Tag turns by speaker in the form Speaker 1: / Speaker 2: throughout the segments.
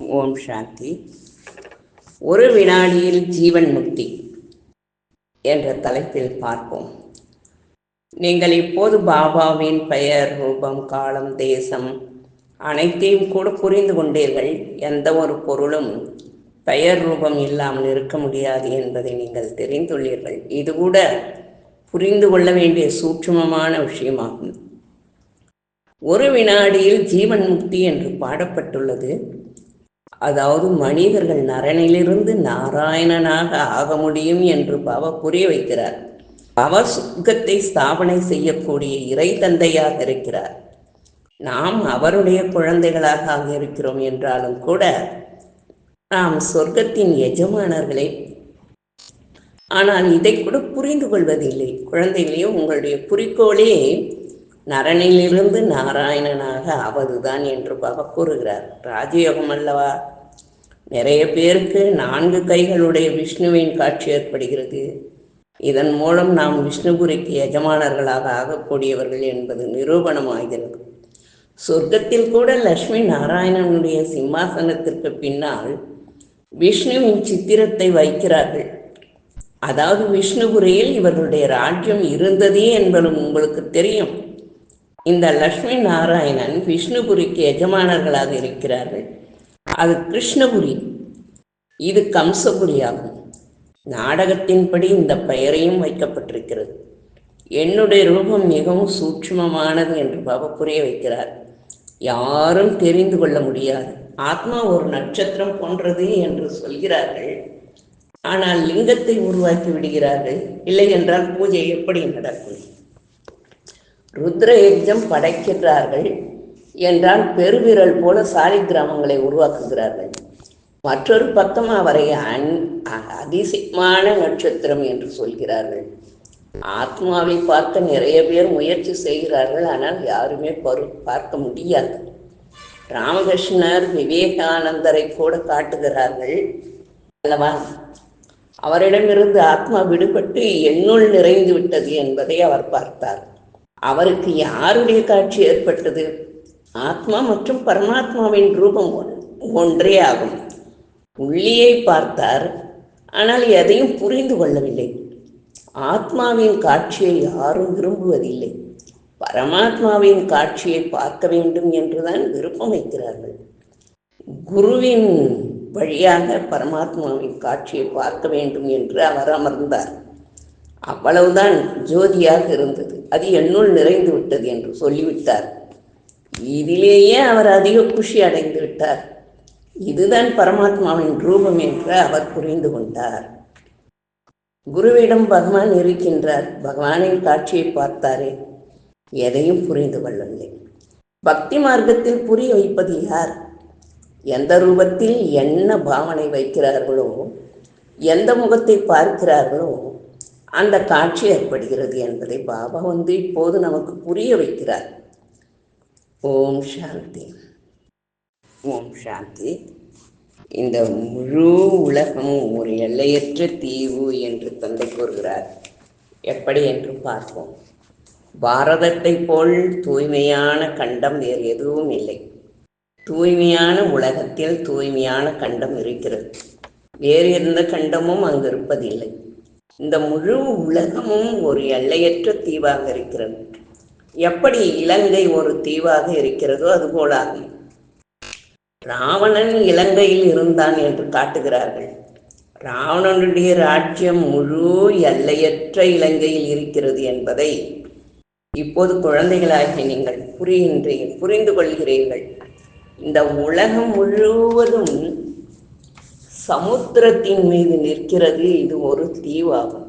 Speaker 1: ஓம் சாந்தி. ஒரு வினாடியில் ஜீவன் முக்தி என்ற தலைப்பில் பார்ப்போம். நீங்கள் இப்போது பாபாவின் பெயர் ரூபம் காலம் தேசம் அனைத்தையும் கூட புரிந்து கொண்டீர்கள். எந்த ஒரு பொருளும் பெயர் ரூபம் இல்லாமல் இருக்க முடியாது என்பதை நீங்கள் தெரிந்துள்ளீர்கள். இது கூட புரிந்து கொள்ள வேண்டிய சூட்சுமமான விஷயமாகும். ஒரு வினாடியில் ஜீவன் முக்தி என்று பாடப்பட்டுள்ளது. அதாவது மனிதர்கள் நரனிலிருந்து நாராயணனாக ஆக முடியும் என்று பவ புரிய வைக்கிறார். அவர் சுகத்தை ஸ்தாபனை செய்யக்கூடிய இறை தந்தையாக இருக்கிறார். நாம் அவருடைய குழந்தைகளாக ஆக இருக்கிறோம் என்றாலும் கூட நாம் சொர்க்கத்தின் எஜமானர்களே. ஆனால் இதை கூட புரிந்து கொள்வதில்லை. குழந்தைகளையும் உங்களுடைய குறிக்கோளே நரனிலிருந்து நாராயணனாக ஆவதுதான் என்று பாபா கூறுகிறார். ராஜயோகம் அல்லவா? நிறைய பேருக்கு நான்கு கைகளுடைய விஷ்ணுவின் காட்சி ஏற்படுகிறது. இதன் மூலம் நாம் விஷ்ணுபுரிக்கு எஜமானர்களாக ஆகக்கூடியவர்கள் என்பது நிரூபணமாகிறது. சொர்க்கத்தில் கூட லட்சுமி நாராயணனுடைய சிம்மாசனத்திற்கு பின்னால் விஷ்ணுவின் சித்திரத்தை வைக்கிறார்கள். அதாவது விஷ்ணுபுரியில் இவர்களுடைய ராஜ்யம் இருந்ததே என்பது உங்களுக்கு தெரியும். இந்த லட்சுமி நாராயணன் விஷ்ணுபுரிக்கு எஜமானர்களாக இருக்கிறார்கள். அது கிருஷ்ணபுரி இது கம்சபுரி ஆகும் நாடகத்தின்படி இந்த பெயரையும் வைக்கப்பட்டிருக்கிறது. என்னுடைய ரூபம் மிகவும் சூட்சமமானது என்று பாபா புரிய வைக்கிறார். யாரும் தெரிந்து கொள்ள முடியாது. ஆத்மா ஒரு நட்சத்திரம் போன்றது என்று சொல்கிறார்கள். ஆனால் லிங்கத்தை உருவாக்கி விடுகிறார்கள். இல்லை என்றால் பூஜை எப்படி நடக்கும்? ருத்ர யஜம் படைக்கிறார்கள் என்றால் பெருவிரல் போல சாலை கிராமங்களை உருவாக்குகிறார்கள். மற்றொரு பக்கம் அவரை அன் அதிசயமான நட்சத்திரம் என்று சொல்கிறார்கள். ஆத்மாவை பார்க்க நிறைய பேர் முயற்சி செய்கிறார்கள் ஆனால் யாருமே பரு பார்க்க முடியாது. ராமகிருஷ்ணர் விவேகானந்தரை கூட காட்டுகிறார்கள் அல்லவா? அவரிடமிருந்து ஆத்மா விடுபட்டு என்னுள் நிறைந்து விட்டது என்பதை அவர் பார்த்தார். அவருக்கு யாருடைய காட்சி ஏற்பட்டது? ஆத்மா மற்றும் பரமாத்மாவின் ரூபம் ஒன்றே ஆகும். உள்ளியை பார்த்தார் ஆனால் எதையும் புரிந்து கொள்ளவில்லை. ஆத்மாவின் காட்சியை யாரும் விரும்புவதில்லை. பரமாத்மாவின் காட்சியை பார்க்க வேண்டும் என்றுதான் விருப்பம் வைக்கிறார்கள். குருவின் வழியாக பரமாத்மாவின் காட்சியை பார்க்க வேண்டும் என்று அவர் அமர்ந்தார். அவ்வளவுதான் ஜோதியாக இருந்தது. அது என்னுள் நிறைந்து விட்டது என்று சொல்லிவிட்டார். இதிலேயே அவர் அதிக குஷி அடைந்து விட்டார். இதுதான் பரமாத்மாவின் ரூபம் என்று அவர் புரிந்து கொண்டார். குருவிடம் பகவான் இருக்கின்றார். பகவானின் காட்சியை பார்த்தாரே. எதையும் புரிந்து கொள்ளவில்லை. பக்தி மார்க்கத்தில் புரிய வைப்பது யார்? எந்த ரூபத்தில் என்ன பாவனை வைக்கிறார்களோ எந்த முகத்தை பார்க்கிறார்களோ அந்த காட்சி ஏற்படுகிறது என்பதை பாபா வந்து இப்போது நமக்கு புரிய வைக்கிறார். ஓம் சாந்தி. ஓம் சாந்தி. இந்த முழு உலகமும் ஒரு எல்லையற்ற தீவு என்று தந்தை கூறுகிறார். எப்படி என்று பார்ப்போம். பாரதத்தை போல் தூய்மையான கண்டம் வேறு எதுவும் இல்லை. தூய்மையான உலகத்தில் தூய்மையான கண்டம் இருக்கிறது. வேறு எந்த கண்டமும் அங்கு இருப்பதில்லை. இந்த முழு உலகமும் ஒரு எல்லையற்ற தீவாக இருக்கிறது. எப்படி இலங்கை ஒரு தீவாக இருக்கிறதோ அதுபோலாகும் ராவணன் இலங்கையில் இருந்தான் என்று காட்டுகிறார்கள். ராவணனுடைய ராஜ்யம் முழு எல்லையற்ற இலங்கையில் இருக்கிறது என்பதை இப்போது குழந்தைகளாகிய நீங்கள் புரிகின்றீர்கள் புரிந்து கொள்கிறீர்கள். இந்த உலகம் முழுவதும் சமுத்திரத்தின் மீது நிற்கிறது இது ஒரு தீவாகும்.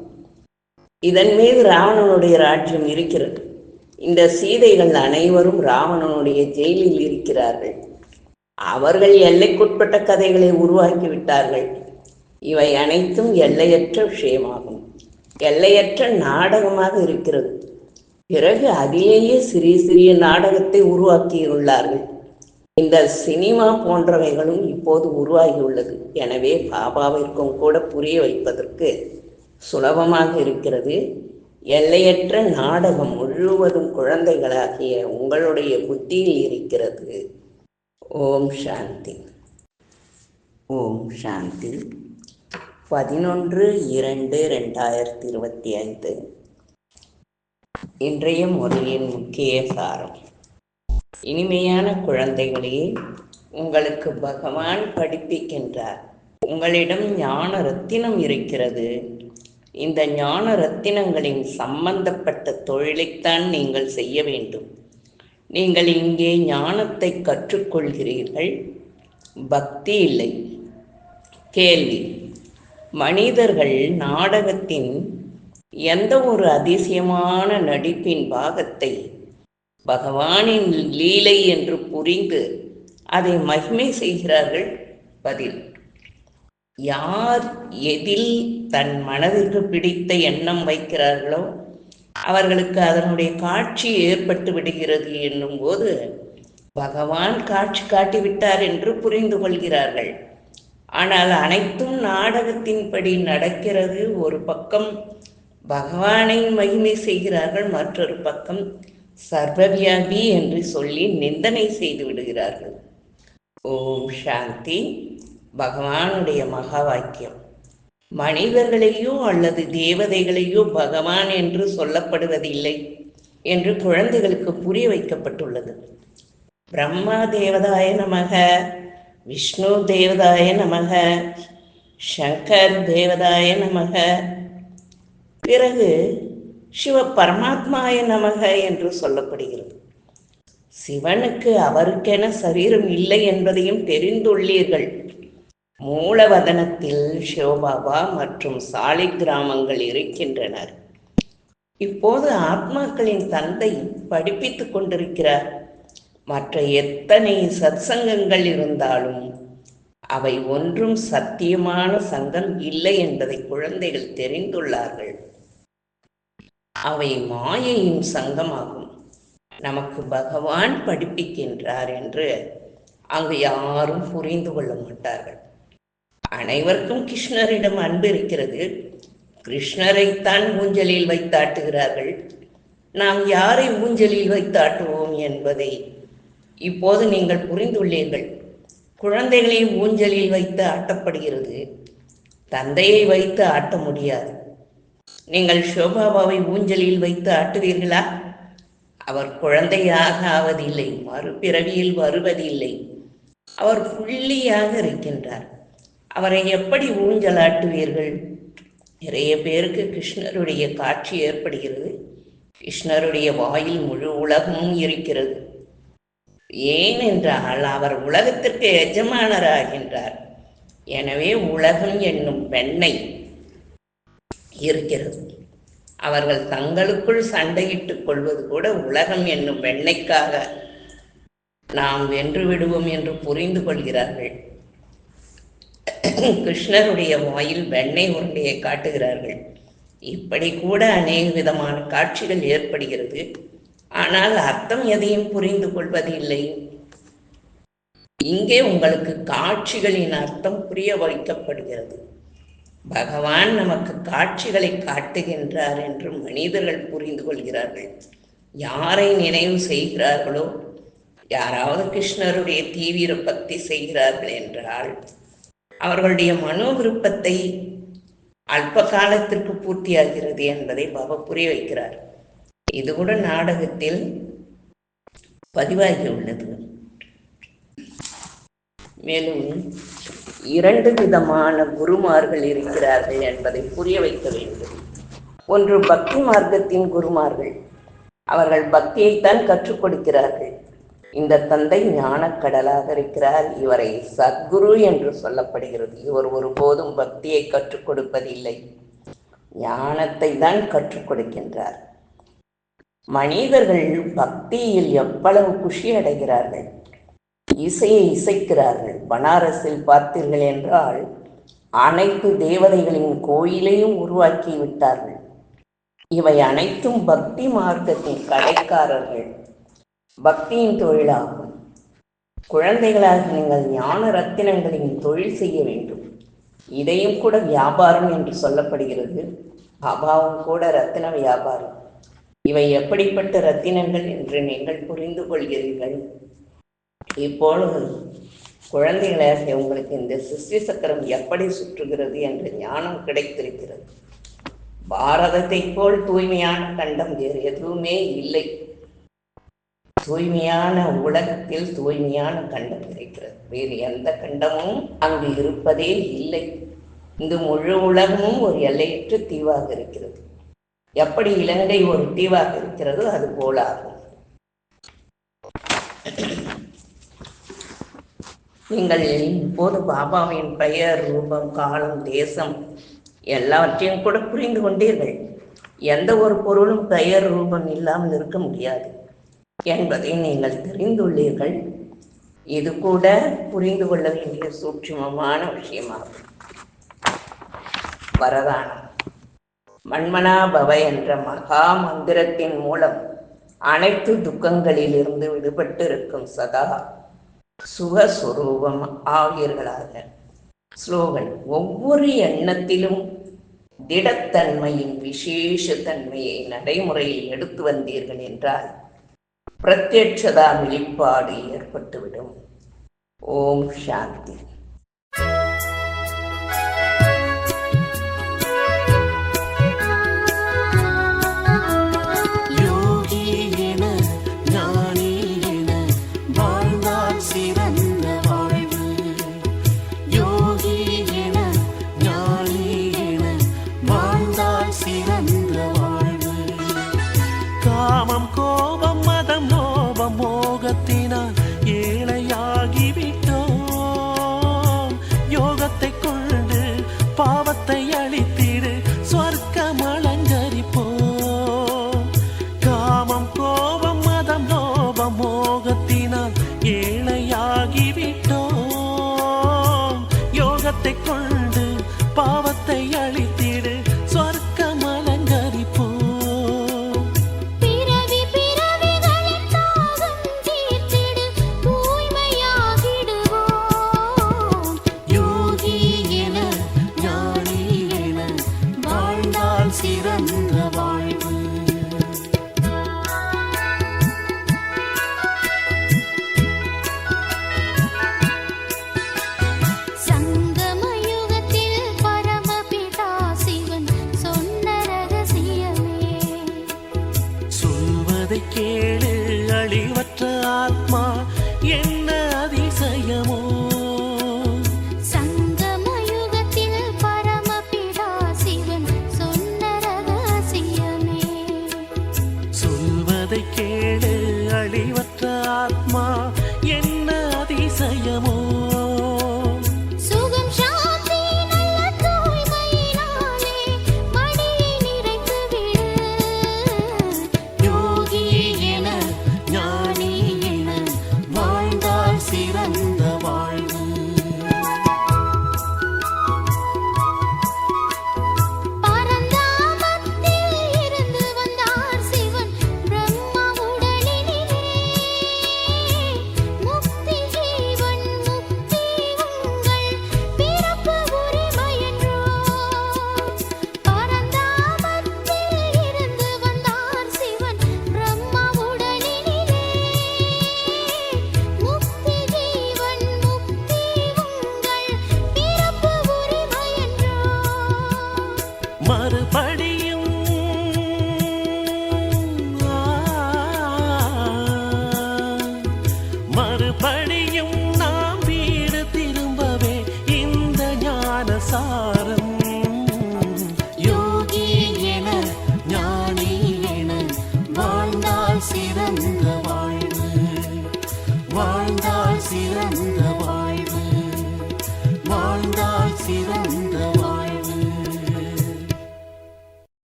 Speaker 1: இதன் மீது ராவணனுடைய ராஜ்யம் இருக்கிறது. இந்த சீதைகள் அனைவரும் ராவணனுடைய ஜெயிலில் இருக்கிறார்கள். அவர்கள் எல்லைக்குட்பட்ட கதைகளை உருவாக்கி விட்டார்கள். இவை அனைத்தும் எல்லையற்ற விஷயமாகும். எல்லையற்ற நாடகமாக இருக்கிறது. பிறகு அதிலேயே சிறிய சிறிய நாடகத்தை உருவாக்கியுள்ளார்கள். இந்த சினிமா போன்றவைகளும் இப்போது உருவாகியுள்ளது. எனவே பாபாவிற்கும் கூட புரிய வைப்பதற்கு சுலபமாக இருக்கிறது. எல்லையற்ற நாடகம் முழுவதும் குழந்தைகளாகிய உங்களுடைய புத்தியில் இருக்கிறது. ஓம் சாந்தி. ஓம் சாந்தி. பதினொன்று இரண்டு ரெண்டாயிரத்தி இருபத்தி ஐந்து. இன்றைய முறையின் முக்கிய சாரம். இனிமையான குழந்தைகளே உங்களுக்கு பகவான் படிப்பிக்கின்றார். உங்களிடம் ஞான ரத்தினம் இருக்கிறது. இந்த ஞான ரத்தினங்களின் சம்பந்தப்பட்ட தொழிலைத்தான் நீங்கள் செய்ய வேண்டும். நீங்கள் இங்கே ஞானத்தை கற்றுக்கொள்கிறீர்கள். பக்தி இல்லை. கேள்வி. மனிதர்கள் நாடகத்தின் எந்த ஒரு அதிசயமான நடிப்பின் பாகத்தை பகவானின் லீலை என்று புரிந்து அதை மகிமை செய்கிறார்கள்? பதில். யார் எதில் தன் மனதிற்கு பிடித்த எண்ணம் வைக்கிறார்களோ அவர்களுக்கு அதனுடைய காட்சி ஏற்பட்டு விடுகிறது என்னும் போது பகவான் காட்சி காட்டிவிட்டார் என்று புரிந்து கொள்கிறார்கள். ஆனால் அனைத்தும் நாடகத்தின்படி நடக்கிறது. ஒரு பக்கம் பகவானை மகிமை செய்கிறார்கள் மற்றொரு பக்கம் சர்வவியாபி என்று சொல்லி நிந்தனை செய்து விடுகிறார்கள். ஓம் சாந்தி. பகவானுடைய மகா வாக்கியம் மனிதர்களையோ அல்லது தேவதைகளையோ பகவான் என்று சொல்லப்படுவதில்லை என்று குழந்தைகளுக்கு புரிய வைக்கப்பட்டுள்ளது. பிரம்மா தேவதாய நமக விஷ்ணு தேவதாய நமக சங்கர் தேவதாய நமக. பிறகு சிவ பரமாத்மாய நமக என்று சொல்லப்படுகிறது. சிவனுக்கு அவருக்கென சரீரம் இல்லை என்பதையும் தெரிந்துள்ளீர்கள். மூலவதனத்தில் சிவபாபா மற்றும் சாலை கிராமங்கள் இருக்கின்றனர். இப்போது ஆத்மாக்களின் தந்தை படிப்பித்துக் கொண்டிருக்கிறார். மற்ற எத்தனை சத்சங்கங்கள் இருந்தாலும் அவை ஒன்றும் சத்தியமான சங்கம் இல்லை என்பதை குழந்தைகள் தெரிந்துள்ளார்கள். அவை மாயையின் சங்கமாகும். நமக்கு பகவான் படிப்பிக்கின்றார் என்று அங்கு யாரும் புரிந்து கொள்ள மாட்டார்கள். அனைவருக்கும் கிருஷ்ணரிடம் அன்பு இருக்கிறது. கிருஷ்ணரைத்தான் ஊஞ்சலில் வைத்தாட்டுகிறார்கள். நாம் யாரை ஊஞ்சலில் வைத்தாட்டுவோம் என்பதை இப்போது நீங்கள் புரிந்துள்ளீர்கள். குழந்தைகளை ஊஞ்சலில் வைத்து ஆட்டப்படுகிறது. தந்தையை வைத்து ஆட்ட முடியாது. நீங்கள் ஷோபாபாவை ஊஞ்சலில் வைத்து ஆட்டுவீர்களா? அவர் குழந்தையாக ஆவதில்லை மறுபிறவியில் வருவதில்லை. அவர் புள்ளியாக இருக்கின்றார். அவரை எப்படி ஊஞ்சலாட்டுவீர்கள்? நிறைய பேருக்கு கிருஷ்ணருடைய காட்சி ஏற்படுகிறது. கிருஷ்ணருடைய வாயில் முழு உலகமும் இருக்கிறது. ஏனென்றால் அவர் உலகத்திற்கு எஜமானராகின்றார். எனவே உலகம் என்னும் பெண்ணை இருக்கிறது. அவர்கள் தங்களுக்குள் சண்டையிட்டுக் கொள்வது கூட உலகம் என்னும் வெண்ணைக்காக. நாம் வென்று விடுவோம் என்று புரிந்து கொள்கிறார்கள். கிருஷ்ணருடைய வாயில் வெண்ணெய் உருண்டையை காட்டுகிறார்கள். இப்படி கூட அநேக விதமான காட்சிகள் ஏற்படுகிறது. ஆனால் அர்த்தம் எதையும் புரிந்து கொள்வதில்லை. இங்கே உங்களுக்கு காட்சிகளின் அர்த்தம் புரிய வைக்கப்படுகிறது. பகவான் நமக்கு காட்சிகளை காட்டுகின்றார் என்று மனிதர்கள் புரிந்து கொள்கிறார்கள். யாரை நினைவு செய்கிறார்களோ? யாராவது கிருஷ்ணருடைய தீவிர பக்தி செய்கிறார்கள் என்றால் அவர்களுடைய மனோ விருப்பத்தை அல்ப காலத்திற்கு பூர்த்தியாகிறது என்பதை பாபா புரிய வைக்கிறார். இது கூட நாடகத்தில் பதிவாகியுள்ளது. மேலும் இரண்டு விதமான குருமார்கள் இருக்கிறார்கள் என்பதை புரிய வைக்க வேண்டும். ஒன்று பக்தி மார்க்கத்தின் குருமார்கள். அவர்கள் பக்தியைத்தான் கற்றுக் கொடுக்கிறார்கள். இந்த தந்தை ஞானக்கடலாக இருக்கிறார். இவரை சத்குரு என்று சொல்லப்படுகிறது. இவர் ஒருபோதும் பக்தியை கற்றுக் கொடுப்பதில்லை. ஞானத்தை தான் கற்றுக் கொடுக்கின்றார். மனிதர்கள் பக்தியில் எவ்வளவு குஷி அடைகிறார்கள். இசையை இசைக்கிறார்கள். பனாரஸில் பார்த்தீர்கள் என்றால் அனைத்து தேவதைகளின் கோயிலையும் உருவாக்கி விட்டார்கள் இவை அனைத்தும் பக்தி மார்க்கத்தின் கடைக்காரர்கள். பக்தியின் தொழிலாகும். குழந்தைகளாக நீங்கள் ஞான ரத்தினங்களின் தொழில் செய்ய வேண்டும். இதையும் கூட வியாபாரம் என்று சொல்லப்படுகிறது. பாபாவும் கூட ரத்தின வியாபாரம். இவை எப்படிப்பட்ட ரத்தினங்கள் என்று நீங்கள் புரிந்து கொள்கிறீர்கள்? இப்பொழுது குழந்தைகளாக உங்களுக்கு இந்த சிஸ்டி சக்கரம் எப்படி சுற்றுகிறது என்ற ஞானம் கிடைத்திருக்கிறது. பாரதத்தை போல் தூய்மையான கண்டம் வேறு எதுவுமே இல்லை. தூய்மையான உலகத்தில் தூய்மையான கண்டம் இருக்கிறது. வேறு எந்த கண்டமும் அங்கு இருப்பதே இல்லை. இந்த முழு உலகமும் ஒரு எல்லையற்ற தீவாக இருக்கிறது. எப்படி இலங்கை ஒரு தீவாக இருக்கிறதோ அது போலாகும். நீங்கள் இப்போது பாபாவின் பெயர் ரூபம் காலம் தேசம் எல்லாவற்றையும் கூட புரிந்து கொண்டீர்கள். எந்த ஒரு பொருளும் பெயர் ரூபம் இல்லாமல் இருக்க முடியாது. என்பதை நீங்கள் தெரிந்துள்ளீர்கள். இது கூட புரிந்து கொள்ள வேண்டிய சூட்சுமமான விஷயமாகும். வரதானம். மன்மனா பவ என்ற மகா மந்திரத்தின் மூலம் அனைத்து துக்கங்களிலிருந்து விடுபட்டு இருக்கும் சதா சுகஸ்வரூபம் ஆவியர்களாக ஸ்லோகன் ஒவ்வொரு எண்ணத்திலும் திடத்தன்மையின் விசேஷ தன்மையை நடைமுறையில் எடுத்து வந்தீர்கள் என்றால் பிரத்யட்சதா வெளிப்பாடு ஏற்பட்டுவிடும். ஓம் சாந்தி.
Speaker 2: care.